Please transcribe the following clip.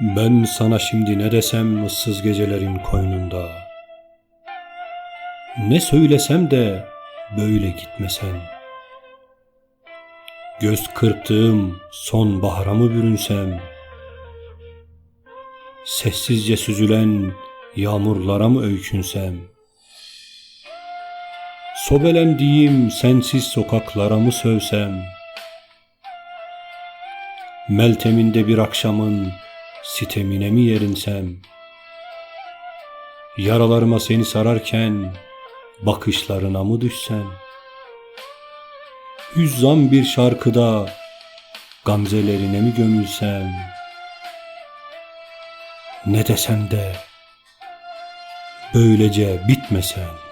Ben sana şimdi ne desem ıssız gecelerin koynunda. Ne söylesem de böyle gitmesen. Göz kırptığım son bahara mı bürünsem? Sessizce süzülen yağmurlara mı öykünsem? Sobelendiğim sensiz sokaklara mı sövsem? Melteminde bir akşamın sitemine mi yerinsem? Yaralarıma seni sararken bakışlarına mı düşsem? Hüzzam bir şarkıda gamzelerine mi gömülsem? Ne desem de böylece bitmesen.